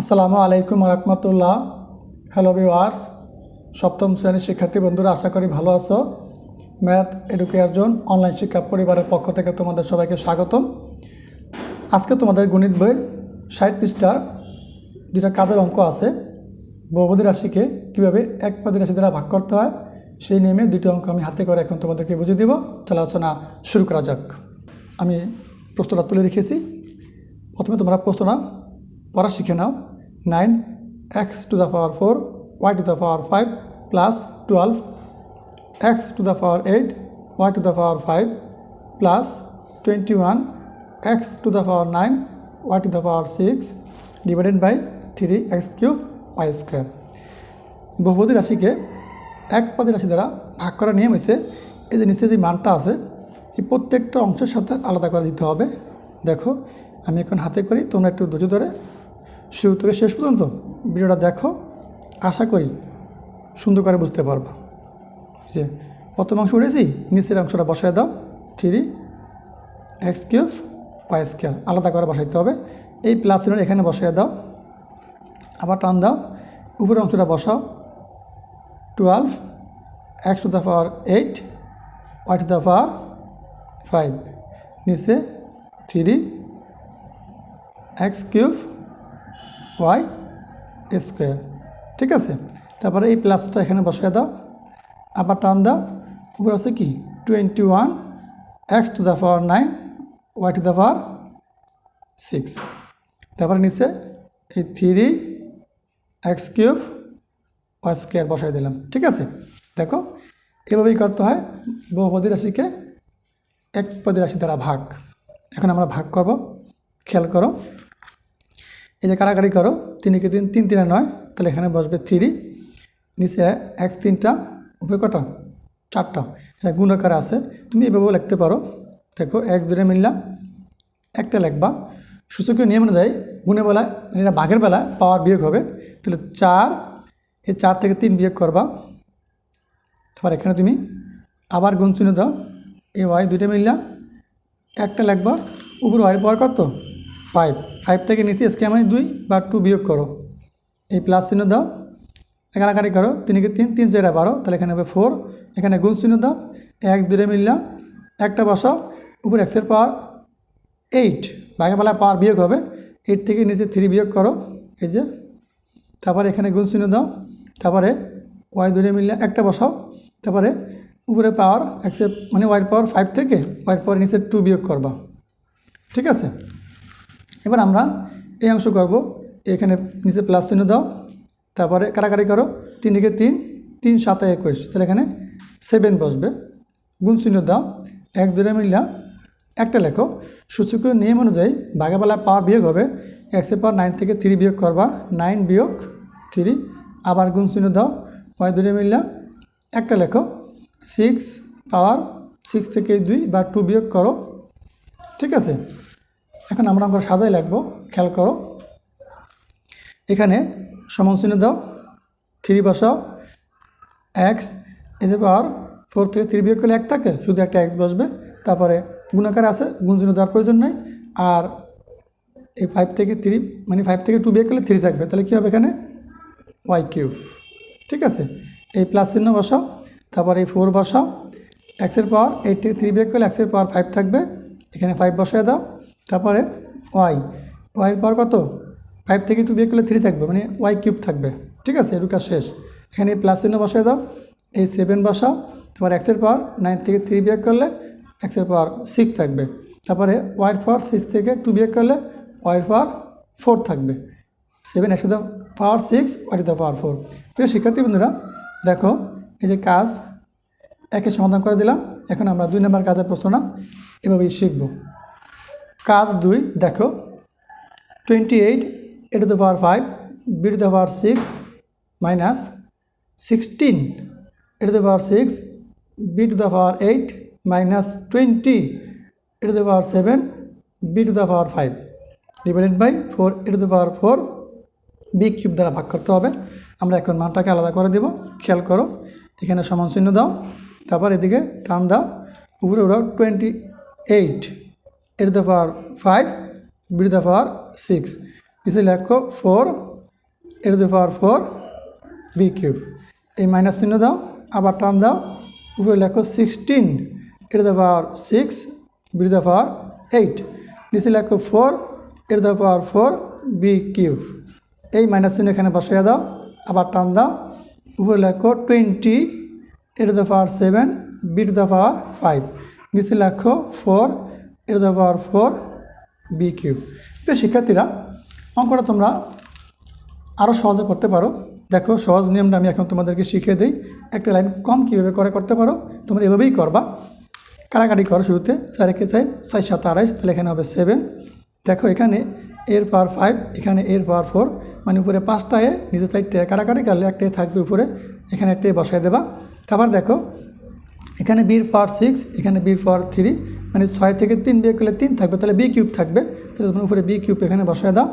আসসালামু আলাইকুম রহমতুল্লাহ। Hello viewers সপ্তম শ্রেণির শিক্ষার্থী বন্ধুরা, আশা করি ভালো আছো। ম্যাথ এডুকেয়ার জোন অনলাইন শিক্ষা পরিবারের পক্ষ থেকে তোমাদের সবাইকে স্বাগতম। আজকে তোমাদের গণিত বইয়ের ষাট পৃষ্ঠার দুটা কাজের অঙ্ক আছে। বহুপদী রাশিকে কীভাবে এক পদী রাশি দ্বারা ভাগ করতে হয়, সেই নিয়মে দুটি অঙ্ক আমি হাতে করে এখন তোমাদেরকে বুঝিয়ে দিব। তাহলে আলোচনা শুরু করা যাক। আমি প্রশ্নটা তুলে রেখেছি। প্রথমে তোমরা প্রশ্নটা পড়া শিখে নাও। Nine x to the power four y to the power five plus twelve x to the power eight y to the power five plus twenty one x to the power nine y to the power six divided by three x cube y square বহুপদী রাশিকে এক পদী রাশি দ্বারা ভাগ করার নিয়ম হয়েছে এই যে নিচে যে মানটা আছে, এই প্রত্যেকটা অংশের সাথে আলাদা করে দিতে হবে। দেখো, আমি এখন হাতে করি, তোমরা একটু ধৈর্য ধরে শুরু থেকে শেষ পর্যন্ত ভিডিওটা দেখো, আশা করি সুন্দর করে বুঝতে পারবা। যে প্রথম অংশ উঠেছি, নিচের অংশটা বসায় দাও three x cube y square আলাদা করে বসাইতে হবে। এই প্লাস চিহ্ন এখানে বসায় দাও, আবার টান দাও, উপরের অংশটা বসাও twelve x to the power eight y to the power five নিচে three x cube y square ঠিক আছে? তারপরে এই প্লাসটা এখানে বসিয়ে দাও, আবার টান দাও, উপরে আছে কি? Twenty one x to the power nine y to the power six তারপরে নিচে এই three x cube y square বসাই দিলাম, ঠিক আছে? দেখো, এভাবেই করতে হয়, বহুপদী রাশিকে এক পদী রাশি দ্বারা ভাগ। এখন আমরা ভাগ করব, খেয়াল করো এই যে কারাকারি করো, তিনকে তিন তিন তিনে নয়, তাহলে এখানে বসবে থ্রি, নিচে এক, তিনটা, উপরে কটা? চারটা। এটা গুণাকারে আছে। তুমি এভাবেও লিখতে পারো। দেখো, এক দুটো মিললা, একটা লিখবা। সূচকীয় নিয়ম অনুযায়ী গুণে বেলায় মানে এটা ভাগের বেলায় পাওয়ার বিয়োগ হবে। তাহলে চার, এই চার থেকে তিন বিয়োগ করবা। তারপর এখানে তুমি আবার গুণ চিহ্ন দাও। এ ওয়াই দুইটা মিললা, একটা লিখবা। উপর ওয়াই পাওয়ার কত? ফাইভ ফাইভ থেকে নিচে এসকে আমি দুই বা টু বিয়োগ করো। এই প্লাস চিহ্ন দাও একাকারি করো তিনকে তিন তিন চারটা বারো, তাহলে এখানে হবে ফোর এখানে গুণ চিহ্ন দাও, এক দূরে মিললাম একটা বসাও, উপর এক্সের পাওয়ার এইট বেলায় পাওয়ার বিয়োগ হবে এইট থেকে নিচে থ্রি বিয়োগ করো, এই যে, তারপরে এখানে গুণ চিহ্ন দাও, তারপরে ওয়াই দূরে মিললে একটা বসাও, তারপরে উপরে পাওয়ার এক্সের মানে ওয়াই পাওয়ার ফাইভ থেকে ওয়াই পাওয়ার নিচে টু বিয়োগ করবা, ঠিক আছে? এবার আমরা এই অংশ করব। এখানে নিচে প্লাস চিহ্ন দাও। তারপরে কাটাকাটি করো। তিন দিকে তিন তিন সাতে একুশ। তাহলে এখানে সেভেন বসবে। গুণ চিহ্ন দাও। এক দূরে মিললা একটা লেখো। সূচকীয় নিয়ম অনুযায়ী বাঘাবেলা পাওয়ার বিয়োগ হবে। এক্সের পাওয়ার নাইন থেকে থ্রি বিয়োগ করবা। নাইন বিয়োগ থ্রি আবার গুণ চিহ্ন দাও। ওয়াই দূরে মিললা একটা লেখো। সিক্স পাওয়ার সিক্স থেকে দুই বা টু বিয়োগ করো। ঠিক আছে? এখন আমরা আমরা সাজাই লাগবো, খেয়াল করো। এখানে সমান চিহ্ন দাও, থ্রি বসাও x as a power, four থেকে থ্রি বিয়োগ করলে এক থাকে, শুধু একটা এক্স বসবে। তারপরে গুণাকার আছে, গুণ চিহ্ন দেওয়ার প্রয়োজন নেই। আর এই ফাইভ থেকে থ্রি মানে ফাইভ থেকে টু বিয়োগ করলে থ্রি থাকবে। তাহলে কী হবে এখানে? ওয়াই কিউব ঠিক আছে? এই প্লাস চিহ্ন বসাও, তারপর এই ফোর বসাও এক্সের পাওয়ার এইট থেকে থ্রি বিয়োগ করলে এক্সের পাওয়ার ফাইভ থাকবে। এখানে ফাইভ বসায় দাও। তারপরে ওয়াই ওয়াইয়ের পাওয়ার কত? ফাইভ থেকে টু বিয়োগ করলে থ্রি থাকবে মানে ওয়াই কিউব থাকবে, ঠিক আছে? এটুকু শেষ। এখানে এই প্লাস চিহ্ন বসায় দাও। এই সেভেন বসাও তারপর এক্সের পাওয়ার নাইন থেকে থ্রি বিয়োগ করলে এক্সের পাওয়ার সিক্স থাকবে। তারপরে ওয়াইয়ের পাওয়ার সিক্স থেকে টু বিয়োগ করলে ওয়াইয়ের পাওয়ার ফোর থাকবে। সেভেন একশো the power six y the power four প্রিয় শিক্ষার্থী বন্ধুরা, দেখো, এই যে কাজ, একে সমাধান করে দিলাম। এখন আমরা দুই নম্বর কাজের প্রশ্নটা এভাবেই শিখব। কাজ দুই, দেখো। Twenty eight a to the power five b to the power six minus sixteen a to the power six b to the power eight minus twenty a to the power seven b to the power five divided by four a to the power four b cube দ্বারা ভাগ করতে হবে। আমরা এখন মানটাকে আলাদা করে দেব। খেয়াল করো, এখানে সমান চিহ্ন দাও। তারপর এদিকে টান দাও। উপরে উঠাও twenty eight at the power 5 b to the power 6 इसे লেখো 4 a to the power 4 b cube এই মাইনাস চিহ্ন দাও আবার টান দাও উপরে লেখো 16 a to the power 6 b to the power 8 নিচে লেখো 4 a to the power 4 b cube এই মাইনাস চিহ্ন এখানে বসাইয়া দাও আবার টান দাও উপরে লেখো 20 a to the power 7 b to the power 5 নিচে লেখো 4 এর the power four b cube প্রিয় শিক্ষার্থীরা, অঙ্কটা তোমরা আরও সহজে করতে পারো। দেখো, সহজ নিয়মটা আমি এখন তোমাদেরকে শিখিয়ে দিই। একটা লাইন কম কীভাবে করে করতে পারো, তোমরা এভাবেই করবা। কাটাকাটি করো শুরুতে, চার একে চাই চাই সাত আড়াইশ, তাহলে এখানে হবে সেভেন দেখো, এখানে এর পাওয়ার ফাইভ এখানে এর পাওয়ার ফোর মানে উপরে পাঁচটায় এ নিজে চারটে। কাটাকাটি কাটলে একটা থাকবে উপরে, এখানে একটাই বসায় দেবা। তারপর দেখো, এখানে বির পাওয়ার সিক্স এখানে বির পাওয়ার থ্রি মানে ছয় থেকে তিন বিয়ে করলে তিন থাকবে, তাহলে বি কিউব থাকবে। তাহলে তোমার উপরে বি কিউব এখানে বসায় দাও।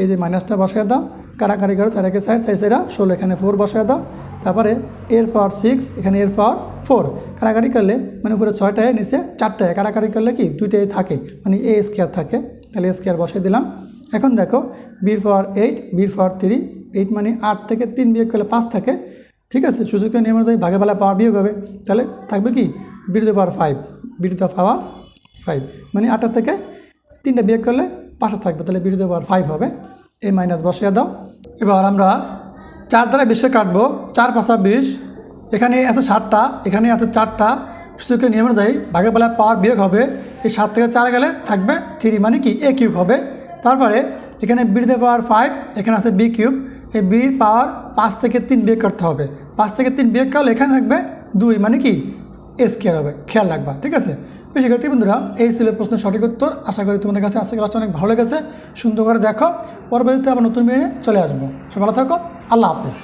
এই যে মাইনাসটা বসায় দাও। কারাকারি করে চার চার, চারা ষোলো এখানে ফোর বসায় দাও। তারপরে এর পাওয়ার সিক্স এখানে এর পাওয়ার ফোর কারাকারি করলে? মানে উপরে ছয়টায় নিচে চারটায় কারাকারি করলে কি? দুইটাই থাকে। মানে এ স্কেয়ার থাকে। তাহলে এ স্কেয়ার বসাই দিলাম। এখন দেখো বির পাওয়ার এইট বির পাওয়ার থ্রি এইট মানে আট থেকে তিন বিয়োগ করলে পাঁচ থাকে। ঠিক আছে? নিয়ম অনুযায়ী ভাগে বেলা পাওয়ার বিয়োগ হবে। তাহলে থাকবে কি? বিরুদ্ধে পাওয়ার ফাইভ বিরুদ্ধে পাওয়ার ফাইভ মানে আটটা থেকে তিনটা বিয়োগ করলে পাঁচটা থাকবে, তাহলে বিরুদ্ধে পাওয়ার ফাইভ হবে। এই মাইনাস বসিয়ে দাও। এবার আমরা চার দ্বারা বিশে কাটবো। চার পাঁচা বিশ, এখানে আছে সাতটা, এখানে আছে চারটা। সূচকের নিয়ম অনুযায়ী ভাগের বেলায় পাওয়ার বিয়োগ হবে। এই সাত থেকে চার গেলে থাকবে থ্রি মানে কি এ কিউব হবে। তারপরে এখানে বিরুদ্ধে পাওয়ার ফাইভ এখানে আছে বি কিউব এই বির পাওয়ার পাঁচ থেকে তিন বিয়োগ করতে হবে। পাঁচ থেকে তিন বিয়োগ করলে এখানে থাকবে দুই মানে কি এস কেয়ার হবে। খেয়াল রাখবা, ঠিক আছে? শিক্ষার্থী বন্ধুরা, এই ছিল প্রশ্নের সঠিক উত্তর। আশা করি তোমাদের কাছে আজকে ক্লাসটা অনেক ভালো লেগেছে। সুন্দর করে দেখো। পরবর্তীতে আবার নতুন মেয়ে চলে আসব। সে ভালো থাকো। আল্লাহ হাফেজ।